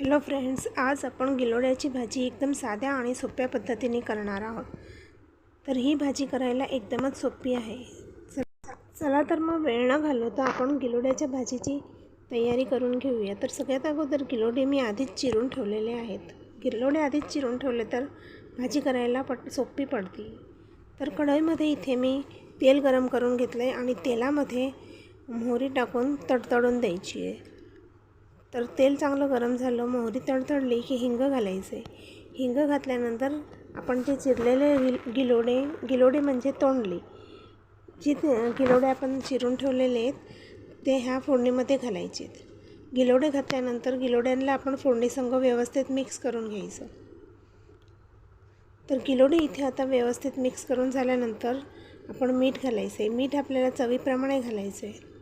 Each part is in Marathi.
हॅलो फ्रेंड्स आज आपण गिलोड्याची भाजी एकदम साध्या आणि सोप्या पद्धतीने करणार आहोत. तर ही भाजी करायला एकदमच सोपी आहे. चला तर मग वेळ न घालवता आपण गिलोड्याच्या भाजीची तयारी करून घेऊया. तर सगळ्यात अगोदर गिलोडे मी आधीच चिरून ठेवलेले आहेत. गिलोडे आधीच चिरून ठेवले तर भाजी करायला पट सोपी पडते. तर कढईमध्ये इथे मी तेल गरम करून घेतलं आहे आणि तेलामध्ये मोहरी टाकून तडतडून द्यायची आहे. तर तेल चांगलं गरम झालं मोहरी तडतडली की हिंग घालायचे. हिंग घातल्यानंतर आपण जे चिरलेले गिल गिलोडे गिलोडे म्हणजे तोंडली. जी गिलोडे आपण चिरून ठेवलेले आहेत ते ह्या फोडणीमध्ये घालायचे आहेत गिलोडे घातल्यानंतर गिलोड्यांना आपण फोडणीसंग व्यवस्थित मिक्स करून घ्यायचं. तर गिलोडे इथे आता व्यवस्थित मिक्स करून झाल्यानंतर आपण मीठ घालायचं. आहे मीठ आपल्याला चवीप्रमाणे घालायचं. आहे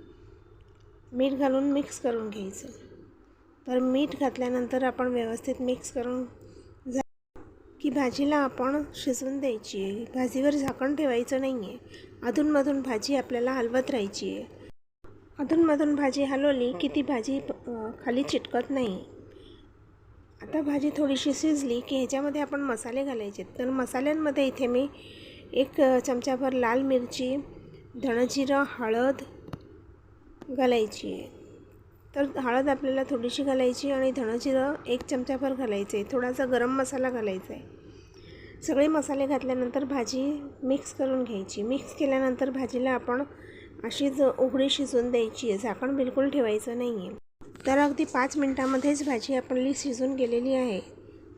मीठ घालून मिक्स करून घ्यायचं. तर मीठ घातल्यानंतर आपण व्यवस्थित मिक्स करून झा की भाजीला आपण शिजवून द्यायची आहे. भाजीवर झाकण ठेवायचं नाही आहे अधूनमधून भाजी आपल्याला हलवत राहायची आहे. अधूनमधून भाजी हलवली की ती भाजी खाली चिटकत नाही. आता भाजी थोडीशी शिजली की ह्याच्यामध्ये आपण मसाले घालायचे तर मसाल्यांमध्ये इथे मी एक चमचाभर लाल मिरची धणजिरं हळद घालायची आहे. तर हळद आपल्याला थोडीशी घालायची आणि धणजिरं एक चमचाभर आहे थोडासा गरम मसाला घालायचा आहे सगळे मसाले घातल्यानंतर भाजी मिक्स करून घ्यायची. मिक्स केल्यानंतर भाजीला आपण अशीच उघडी शिजवून द्यायची. आहे झाकण बिलकुल ठेवायचं नाही आहे तर अगदी पाच मिनटामध्येच भाजी आपली शिजून गेलेली आहे.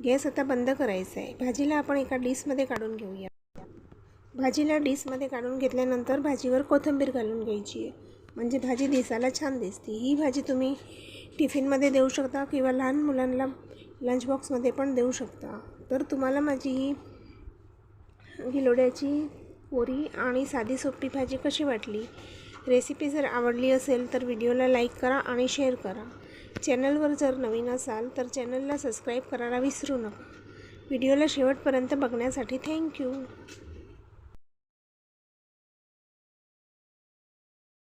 गॅस आता बंद करायचा आहे भाजीला आपण एका डिशमध्ये काढून घेऊया. भाजीला डिशमध्ये काढून घेतल्यानंतर भाजीवर कोथिंबीर घालून घ्यायची. आहे म्हणजे भाजी दिसायला छान दिसते. ही भाजी तुम्ही टिफिनमध्ये देऊ शकता किंवा लहान मुलांना लंच बॉक्समध्ये पण देऊ शकता. तर तुम्हाला माझी ही गिलोड्याची पोरी आणि साधी सोपी भाजी कशी वाटली? रेसिपी जर आवडली असेल तर व्हिडिओला लाईक करा आणि शेअर करा. चॅनलवर जर नवीन असाल तर चॅनलला सबस्क्राईब करायला विसरू नका. व्हिडिओला शेवटपर्यंत बघण्यासाठी थँक्यू